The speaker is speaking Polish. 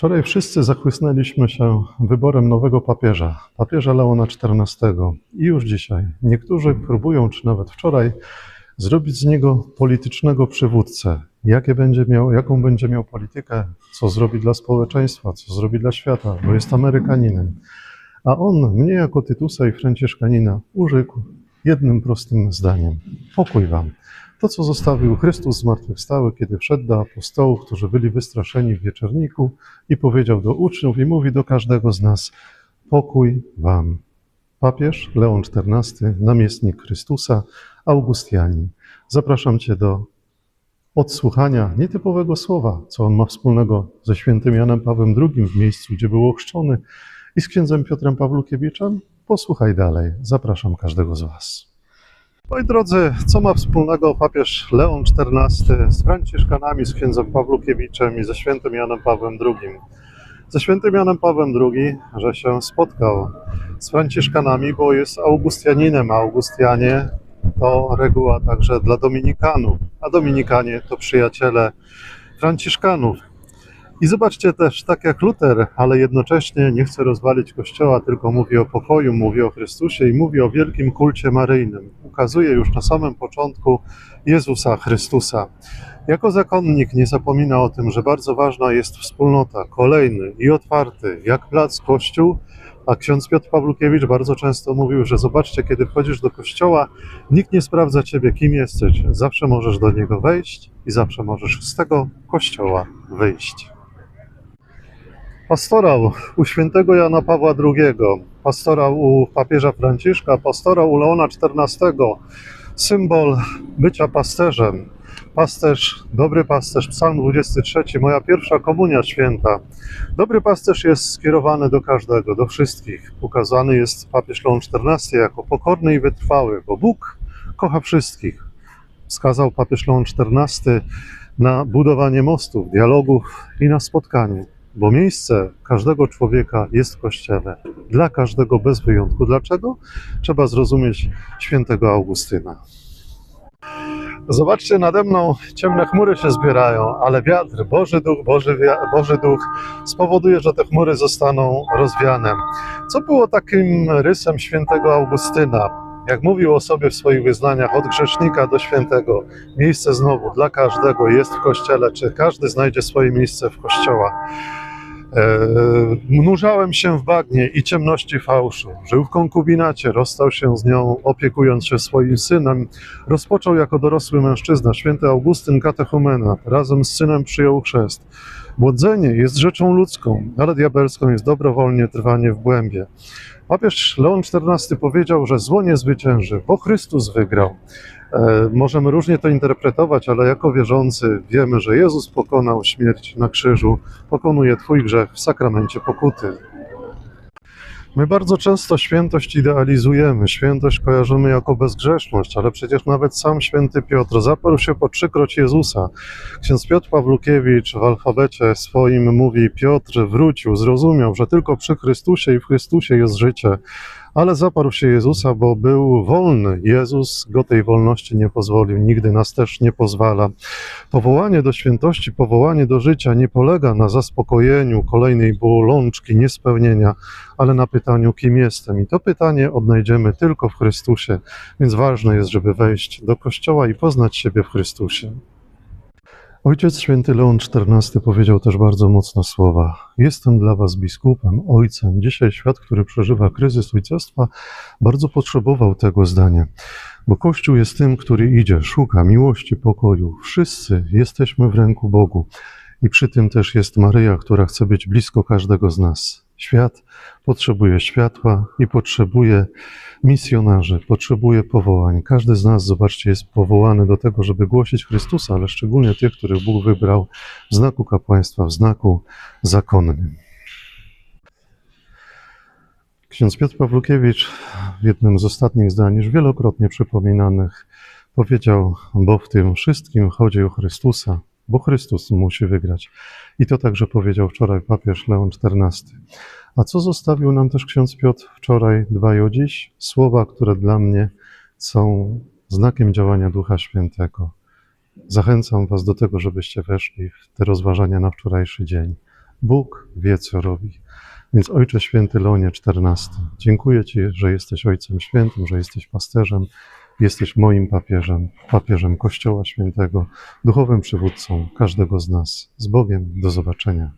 Wczoraj wszyscy zachłysnęliśmy się wyborem nowego papieża, papieża Leona XIV. I już dzisiaj niektórzy próbują, czy nawet wczoraj, zrobić z niego politycznego przywódcę. Jakie będzie miał, jaką będzie miał politykę, co zrobi dla społeczeństwa, co zrobi dla świata, bo jest Amerykaninem. A on mnie jako Tytusa i Franciszkanina urzekł jednym prostym zdaniem. Pokój wam. To, co zostawił Chrystus zmartwychwstały, kiedy wszedł do apostołów, którzy byli wystraszeni w wieczorniku i powiedział do uczniów i mówi do każdego z nas, pokój wam. Papież Leon XIV, namiestnik Chrystusa, Augustianin. Zapraszam Cię do odsłuchania nietypowego słowa, co on ma wspólnego ze świętym Janem Pawłem II w miejscu, gdzie był ochrzczony i z księdzem Piotrem Pawłukiewiczem. Posłuchaj dalej. Zapraszam każdego z Was. Moi drodzy, co ma wspólnego papież Leon XIV z Franciszkanami, z księdzem Pawłukiewiczem i ze świętym Janem Pawłem II? Ze świętym Janem Pawłem II, że się spotkał z Franciszkanami, bo jest Augustianinem, a Augustianie to reguła także dla Dominikanów, a Dominikanie to przyjaciele Franciszkanów. I zobaczcie też, tak jak Luter, ale jednocześnie nie chce rozwalić Kościoła, tylko mówi o pokoju, mówi o Chrystusie i mówi o wielkim kulcie maryjnym. Ukazuje już na samym początku Jezusa Chrystusa. Jako zakonnik nie zapomina o tym, że bardzo ważna jest wspólnota, kolejny i otwarty, jak plac Kościół, a ksiądz Piotr Pawlukiewicz bardzo często mówił, że zobaczcie, kiedy wchodzisz do kościoła, nikt nie sprawdza ciebie, kim jesteś. Zawsze możesz do niego wejść i zawsze możesz z tego kościoła wyjść. Pastorał u świętego Jana Pawła II, pastorał u papieża Franciszka, pastorał u Leona XIV, symbol bycia pasterzem. Pasterz, dobry pasterz, Psalm 23, moja pierwsza komunia święta. Dobry pasterz jest skierowany do każdego, do wszystkich. Ukazany jest papież Leon XIV jako pokorny i wytrwały, bo Bóg kocha wszystkich. Wskazał papież Leon XIV na budowanie mostów, dialogów i na spotkanie bo miejsce każdego człowieka jest w kościele. Dla każdego bez wyjątku. Dlaczego? Trzeba zrozumieć świętego Augustyna. Zobaczcie, nade mną ciemne chmury się zbierają, ale wiatr, Boży Duch, Boży, Boży Duch spowoduje, że te chmury zostaną rozwiane. Co było takim rysem świętego Augustyna? Jak mówił o sobie w swoich wyznaniach, od grzesznika do świętego, miejsce znowu dla każdego jest w kościele, czy każdy znajdzie swoje miejsce w kościoła. E, mnużałem się w bagnie i ciemności fałszu. Żył w konkubinacie, rozstał się z nią, opiekując się swoim synem. Rozpoczął jako dorosły mężczyzna, święty Augustyn katechumena. Razem z synem przyjął chrzest. Błodzenie jest rzeczą ludzką, ale diabelską jest dobrowolnie trwanie w głębie. Papież Leon XIV powiedział, że zło nie zwycięży, bo Chrystus wygrał. E, możemy różnie to interpretować, ale jako wierzący wiemy, że Jezus pokonał śmierć na krzyżu, pokonuje Twój grzech w sakramencie pokuty. My bardzo często świętość idealizujemy, świętość kojarzymy jako bezgrzeszność, ale przecież nawet sam święty Piotr zaparł się po trzykroć Jezusa. Ksiądz Piotr Pawlukiewicz w alfabecie swoim mówi: Piotr wrócił, zrozumiał, że tylko przy Chrystusie i w Chrystusie jest życie ale zaparł się Jezusa, bo był wolny. Jezus go tej wolności nie pozwolił, nigdy nas też nie pozwala. Powołanie do świętości, powołanie do życia nie polega na zaspokojeniu kolejnej bolączki, niespełnienia, ale na pytaniu, kim jestem. I to pytanie odnajdziemy tylko w Chrystusie, więc ważne jest, żeby wejść do Kościoła i poznać siebie w Chrystusie. Ojciec święty Leon XIV powiedział też bardzo mocne słowa. Jestem dla was biskupem, ojcem. Dzisiaj świat, który przeżywa kryzys ojcostwa, bardzo potrzebował tego zdania. Bo Kościół jest tym, który idzie, szuka miłości, pokoju. Wszyscy jesteśmy w ręku Bogu. I przy tym też jest Maryja, która chce być blisko każdego z nas. Świat potrzebuje światła i potrzebuje misjonarzy, potrzebuje powołań. Każdy z nas, zobaczcie, jest powołany do tego, żeby głosić Chrystusa, ale szczególnie tych, których Bóg wybrał w znaku kapłaństwa, w znaku zakonnym. Ksiądz Piotr Pawlukiewicz w jednym z ostatnich zdań, już wielokrotnie przypominanych, powiedział, bo w tym wszystkim chodzi o Chrystusa, bo Chrystus musi wygrać. I to także powiedział wczoraj papież Leon XIV. A co zostawił nam też ksiądz Piotr wczoraj, dwa dziś? Słowa, które dla mnie są znakiem działania Ducha Świętego. Zachęcam Was do tego, żebyście weszli w te rozważania na wczorajszy dzień. Bóg wie, co robi. Więc Ojcze Święty Leonie XIV, dziękuję Ci, że jesteś Ojcem Świętym, że jesteś pasterzem, jesteś moim papieżem, papieżem Kościoła Świętego, duchowym przywódcą każdego z nas. Z Bogiem, do zobaczenia.